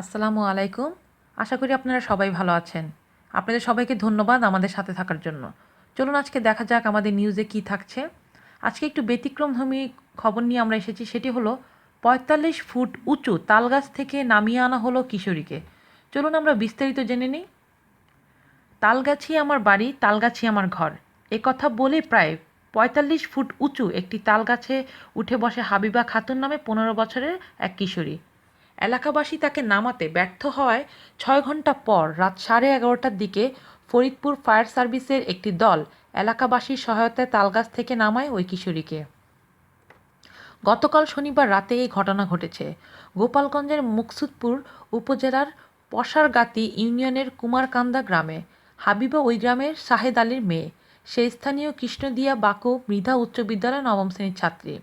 আসসালামু আলাইকুম। আশা করি আপনারা সবাই ভালো আছেন। আপনাদের সবাইকে ধন্যবাদ আমাদের সাথে থাকার জন্য। চলুন আজকে দেখা যাক আমাদের নিউজে কি থাকছে। আজকে একটু ব্যতিক্রমধর্মী খবর নিয়ে আমরা এসেছি, সেটি হলো পঁয়তাল্লিশ ফুট উঁচু তালগাছ থেকে নামিয়ে আনা হলো কিশোরীকে। চলুন আমরা বিস্তারিত জেনে নিই। তালগাছি আমার বাড়ি, তালগাছি আমার ঘর। এ কথা বলে প্রায় পঁয়তাল্লিশ ফুট উঁচু একটি তালগাছে উঠে বসে হাবিবা খাতুন নামে পনেরো বছরের এক কিশোরী। এলাকাবাসী তাকে নামাতে ব্যর্থ হওয়ায় ছয় ঘণ্টা পর রাত সাড়ে এগারোটার দিকে ফরিদপুর ফায়ার সার্ভিসের একটি দল এলাকাবাসীর সহায়তায় তালগাছ থেকে নামায় ওই কিশোরীকে। গতকাল শনিবার রাতে এই ঘটনা ঘটেছে। গোপালগঞ্জের মুকসুদপুর উপজেলার পশারগাতি ইউনিয়নের কুমারকান্দা গ্রামে হাবিবা ওই গ্রামের শাহেদ আলীর মেয়ে। সে স্থানীয় কৃষ্ণদিয়া বাকু মৃধা উচ্চ বিদ্যালয়ের নবম শ্রেণির ছাত্রী।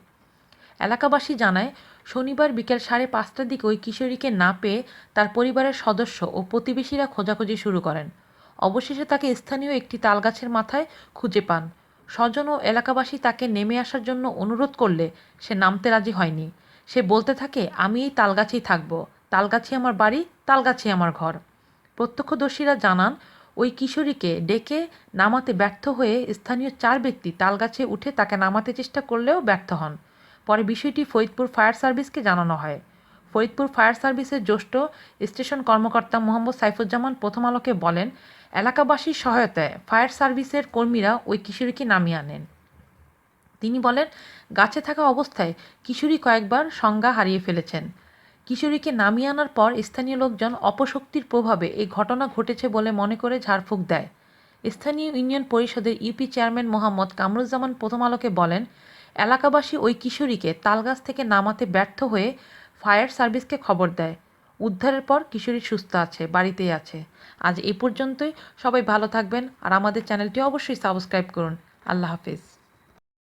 এলাকাবাসী জানায়, শনিবার বিকেল সাড়ে পাঁচটার দিকে ওই কিশোরীকে না পেয়ে তার পরিবারের সদস্য ও প্রতিবেশীরা খোঁজাখুঁজি শুরু করেন। অবশেষে তাকে স্থানীয় একটি তালগাছের মাথায় খুঁজে পান। স্বজন ও এলাকাবাসী তাকে নেমে আসার জন্য অনুরোধ করলে সে নামতে রাজি হয়নি। সে বলতে থাকে, আমি এই তালগাছেই থাকব। তালগাছি আমার বাড়ি, তালগাছি আমার ঘর। প্রত্যক্ষদর্শীরা জানান, ওই কিশোরীকে ডেকে নামাতে ব্যর্থ হয়ে স্থানীয় চার ব্যক্তি তালগাছে উঠে তাকে নামাতে চেষ্টা করলেও ব্যর্থ হন। পরে বিষয়টি ফরিদপুর ফায়ার সার্ভিসকে জানানো হয়। ফরিদপুর ফায়ার সার্ভিসের জ্যেষ্ঠ স্টেশন কর্মকর্তা মোহাম্মদ সাইফুজ্জামান প্রথম আলোকে বলেন, এলাকাবাসীর সহায়তায় ফায়ার সার্ভিসের কর্মীরা ওই কিশোরীকে নামিয়ে আনেন। তিনি বলেন, গাছে থাকা অবস্থায় কিশোরী কয়েকবার সংজ্ঞা হারিয়ে ফেলেছেন। কিশোরীকে নামিয়ে আনার পর স্থানীয় লোকজন অপশক্তির প্রভাবে এই ঘটনা ঘটেছে বলে মনে করে ঝাড়ফুঁক দেয়। স্থানীয় ইউনিয়ন পরিষদের ইউপি চেয়ারম্যান মোহাম্মদ কামরুজ্জামান প্রথম আলোকে বলেন এলাকাবাসী ওই কিশোরীকে তালগাছ থেকে নামাতে ব্যর্থ হয়ে ফায়ার সার্ভিসকে খবর দেয়। উদ্ধারের পর কিশোরী সুস্থ আছে, বাড়িতেই আছে। আজ এই পর্যন্তই। সবাই ভালো থাকবেন আর আমাদের চ্যানেলটি অবশ্যই সাবস্ক্রাইব করুন। আল্লাহ হাফিজ।